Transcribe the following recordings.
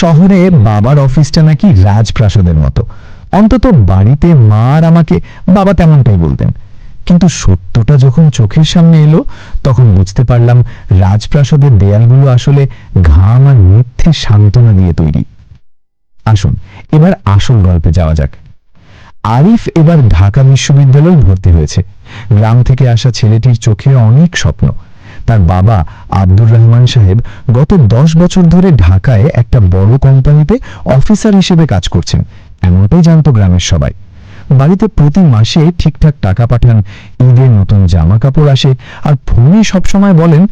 শহরে বাবার অফিসটা নাকি রাজপ্রাসাদের মতো। অন্তত বাড়িতে মা আর আমাকে বাবা তেমনটাই বলতেন। কিন্তু সত্যটা যখন চোখের সামনে এলো, তখন বুঝতে পারলাম রাজপ্রাসাদের দেয়ালগুলো আসলে ঘাম আর মিথ্যে সান্ত্বনা দিয়ে তৈরি। আসুন, এবার আসল গল্পে যাওয়া যাক। আরিফ এবার ঢাকা বিশ্ববিদ্যালয়ে ভর্তি হয়েছে। গ্রাম থেকে আসা ছেলেটির চোখে অনেক স্বপ্ন। তার বাবা আব্দুর রহমান সাহেব গত দশ বছর ধরে ঢাকায় একটা বড় কোম্পানিতে অফিসার হিসেবে কাজ করছেন। এমনটাই জানতো গ্রামের সবাই। বাড়িতে প্রতি মাসে ঠিকঠাক টাকা পাঠান ঈদের নতুন জামা কাপড় আসে আর ফোনে সবসময় বলেন,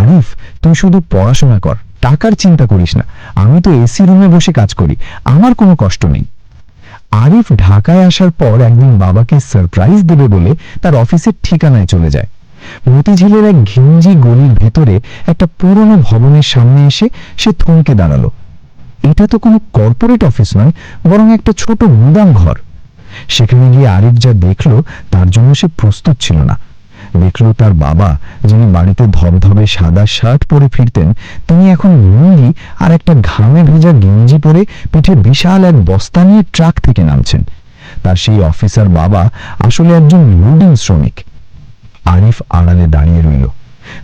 আরিফ, তুই শুধু পড়াশোনা কর, টাকার চিন্তা করিস না, আমি তো এসি রুমে বসে কাজ করি, আমার কোনো কষ্ট নেই। আরিফ ঢাকায় আসার পর একদিন বাবাকে সারপ্রাইজ দেবে বলে তার অফিসের ঠিকানায় চলে যায়। মতিঝিলের এক ঘিঞ্জি গলির ভেতরে একটা পুরনো ভবনের সামনে এসে সে থমকে দাঁড়াল। এটা তো কোনো কর্পোরেট অফিস নয়, বরং একটা ছোট গুদাম ঘর। সেখানে গিয়ে আরিফ যা দেখল, তার জন্য সে প্রস্তুত ছিল না। দেখল তার বাবা, যিনি বাড়িতে ধবধবে সাদা শার্ট পরে ফিরতেন, তিনি এখন লুঙ্গি আর একটা ঘামে ভেজা গেঞ্জি পরে পিঠে বিশাল এক বস্তা নিয়ে ট্রাক থেকে নামছেন। তার সেই অফিসার বাবা আসলে একজন লোডিং শ্রমিক। আরিফ আড়ালে দাঁড়িয়ে রইল।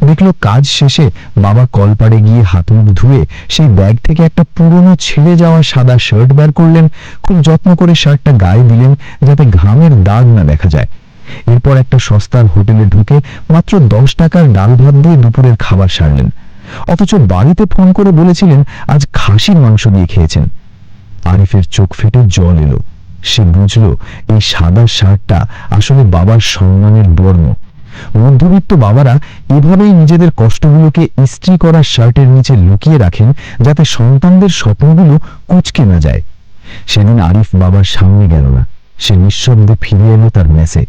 দেখল কাজ শেষে বাবা কলপাড়ে গিয়ে হাত মুখ ধুয়ে সেই ব্যাগ থেকে একটা পুরনো ছিঁড়ে যাওয়া সাদা শার্ট বের করলেন। খুব যত্ন করে শার্টটা গায়ে দিলেন যাতে ঘামের দাগ না দেখা যায়। এরপর একটা সস্তার হোটেলে ঢুকে মাত্র দশ টাকার ডাল ভাত দিয়ে দুপুরের খাবার সারলেন। অথচ বাড়িতে ফোন করে বলেছিলেন, আজ খাসির মাংস দিয়ে খেয়েছেন। আরিফের চোখ ফেটে জল এলো। সে বুঝলো এই সাদা শার্টটা আসলে বাবার সম্মানের বর্ণ। মধ্যবিত্ত বাবারা এভাবেই নিজেদের কষ্টগুলোকে ইস্ত্রি করা শার্টের নিচে লুকিয়ে রাখেন যাতে সন্তানদের স্বপ্নগুলো কুচকে না যায়। সেদিন আরিফ বাবার সামনে গেল না। সে নিঃশব্দে ফিরে এলো তার মেসে।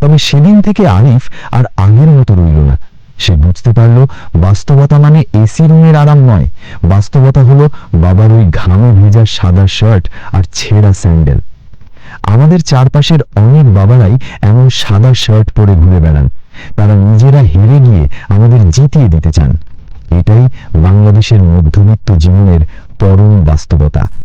তবে সেদিন থেকে আরিফ আর আগের মতো রইল না। সে বুঝতে পারল বাস্তবতা মানে এসি রুমের আরাম নয়। বাস্তবতা হলো বাবার ওই ঘামে ভেজা সাদা শার্ট আর ছেঁড়া স্যান্ডেল। আমাদের চারপাশের অনেক বাবারাই এমন সাদা শার্ট পরে ঘুরে বেড়ান। তারা নিজেরা হেরে গিয়ে আমাদের জিতিয়ে দিতে চান। এটাই বাংলাদেশের মধ্যবিত্ত জীবনের পরম বাস্তবতা।